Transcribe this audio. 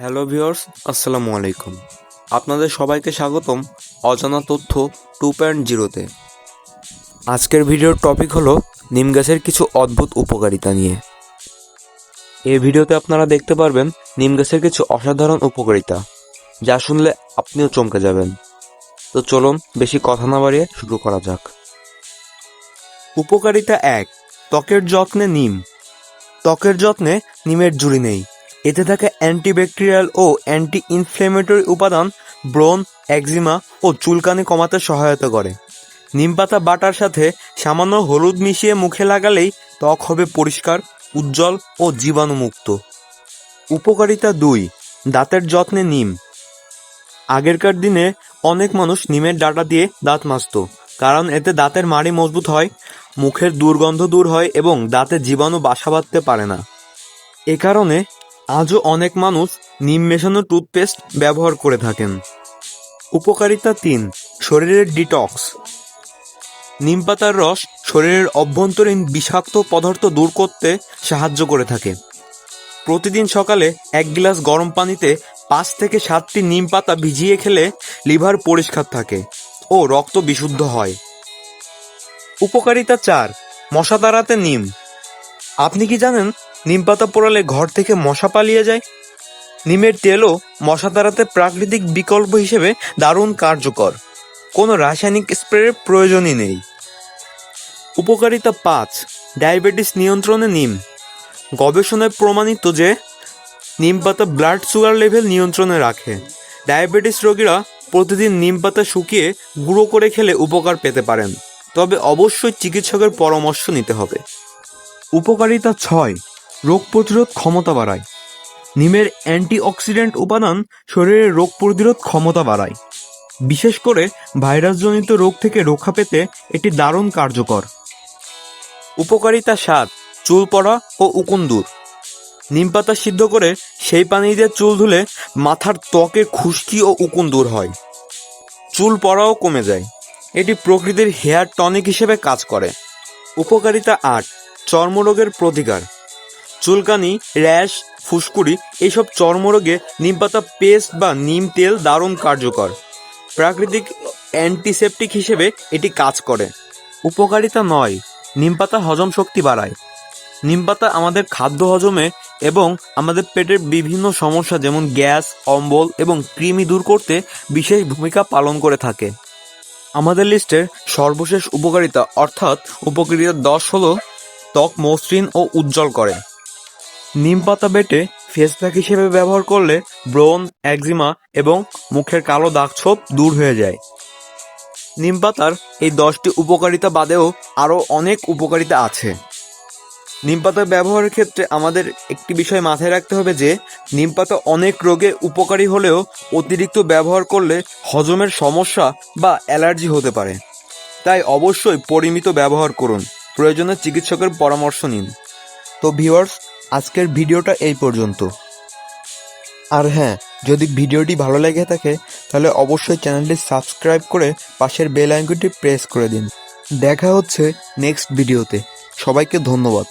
Hello viewers, আসসালামু আলাইকুম। আপনাদের সবাইকে স্বাগতম অজানা তথ্য টু পয়েন্ট জিরোতে। আজকের ভিডিওর টপিক হলো নিম গাছের কিছু অদ্ভুত উপকারিতা নিয়ে। এই ভিডিওতে আপনারা দেখতে পারবেন নিম গাছের কিছু অসাধারণ উপকারিতা, যা শুনলে আপনিও চমকে যাবেন। তো চলুন বেশি কথা না বাড়িয়ে শুরু করা যাক। উপকারিতা এক, ত্বকের যত্নে নিম। ত্বকের যত্নে নিমের জুড়ি নেই। এতে থাকে অ্যান্টিব্যাকটেরিয়াল ও অ্যান্টি ইনফ্লেমেটরি উপাদান, ব্রণ, একজিমা ও চুলকানি কমাতে সহায়তা করে। নিম পাতা বাটার সাথে সামান্য হলুদ মিশিয়ে মুখে লাগালেই ত্বক হবে পরিষ্কার, উজ্জ্বল ও জীবাণুমুক্ত। উপকারিতা দুই, দাঁতের যত্নে নিম। আগেরকার দিনে অনেক মানুষ নিমের ডাটা দিয়ে দাঁত মাজতো, কারণ এতে দাঁতের মাড়ি মজবুত হয়, মুখের দুর্গন্ধ দূর হয় এবং দাঁতে জীবাণু বাসা বাঁধতে পারে না। এ কারণে আজও অনেক মানুষ নিম মেশানো টুথপেস্ট ব্যবহার করে থাকেন। উপকারিতা তিন, শরীরের ডিটক্স। নিম পাতার রস শরীরের অভ্যন্তরীণ বিষাক্ত পদার্থ দূর করতে সাহায্য করে থাকে। প্রতিদিন সকালে এক গ্লাস গরম পানিতে পাঁচ থেকে সাতটি নিম পাতা ভিজিয়ে খেলে লিভার পরিষ্কার থাকে ও রক্ত বিশুদ্ধ হয়। উপকারিতা চার, মশা তাড়াতে নিম। আপনি কি জানেন নিম পাতা পোড়ালে ঘর থেকে মশা পালিয়ে যায়। নিমের তেলও মশা তাড়াতে প্রাকৃতিক বিকল্প হিসেবে দারুণ কার্যকর। কোনো রাসায়নিক স্প্রের প্রয়োজনই নেই। উপকারিতা পাঁচ, ডায়াবেটিস নিয়ন্ত্রণে নিম। গবেষণায় প্রমাণিত যে, নিম পাতা ব্লাড সুগার লেভেল নিয়ন্ত্রণে রাখে। ডায়াবেটিস রোগীরা প্রতিদিন নিম পাতা শুকিয়ে গুঁড়ো করে খেলে উপকার পেতে পারেন। তবে অবশ্যই চিকিৎসকের পরামর্শ নিতে হবে। উপকারিতা ছয় রোগ প্রতিরোধ ক্ষমতা বাড়ায়। নিমের অ্যান্টিঅক্সিডেন্ট উপাদান শরীরের রোগ প্রতিরোধ ক্ষমতা বাড়ায়। বিশেষ করে ভাইরাসজনিত রোগ থেকে রক্ষা পেতে এটি দারুণ কার্যকর। উপকারিতা সাত চুল পড়া ও উকুন দূর নিম পাতা সিদ্ধ করে সেই পানি দিয়ে চুল ধুলে মাথার ত্বকে খুশকি ও উকুন দূর হয়। চুল পড়াও কমে যায়। এটি প্রকৃতির হেয়ার টনিক হিসেবে কাজ করে। উপকারিতা আট, চর্মরোগের প্রতিকার। চুলকানি, র্যাশ, ফুসকুড়ি এইসব চর্মরোগে নিমপাতা পেস্ট বা নিম তেল দারুণ কার্যকর। প্রাকৃতিক অ্যান্টিসেপটিক হিসেবে এটি কাজ করে। উপকারিতা নয়, নিমপাতা হজম শক্তি বাড়ায়। নিমপাতা আমাদের খাদ্য হজমে এবং আমাদের পেটের বিভিন্ন সমস্যা যেমন গ্যাস, অম্বল এবং কৃমি দূর করতে বিশেষ ভূমিকা পালন করে থাকে। আমাদের লিস্টের সর্বশেষ উপকারিতা অর্থাৎ উপকারিতা দশ হলো ত্বক মসৃণ ও উজ্জ্বল করে। নিম পাতা বেটে ফেস প্যাক হিসেবে ব্যবহার করলে ব্রণ একজিমা এবং মুখের কালো দাগ ছোপ দূর হয়ে যায়। নিম পাতার এই দশটি উপকারিতা বাদেও আরও অনেক উপকারিতা আছে। নিম পাতা ব্যবহারের ক্ষেত্রে আমাদের একটি বিষয় মাথায় রাখতে হবে যে, নিম পাতা অনেক রোগে উপকারী হলেও অতিরিক্ত ব্যবহার করলে হজমের সমস্যা বা অ্যালার্জি হতে পারে। তাই অবশ্যই পরিমিত ব্যবহার করুন। প্রয়োজনে চিকিৎসকের পরামর্শ নিন। তো ভিউয়ার্স আজকের ভিডিওটা এই পর্যন্ত। আর হ্যাঁ যদি ভিডিওটি ভালো লেগে থাকে, তাহলে অবশ্যই চ্যানেলটি সাবস্ক্রাইব করে পাশের বেল আইকনটি প্রেস করে দিন। দেখা হচ্ছে নেক্সট ভিডিওতে। সবাইকে ধন্যবাদ।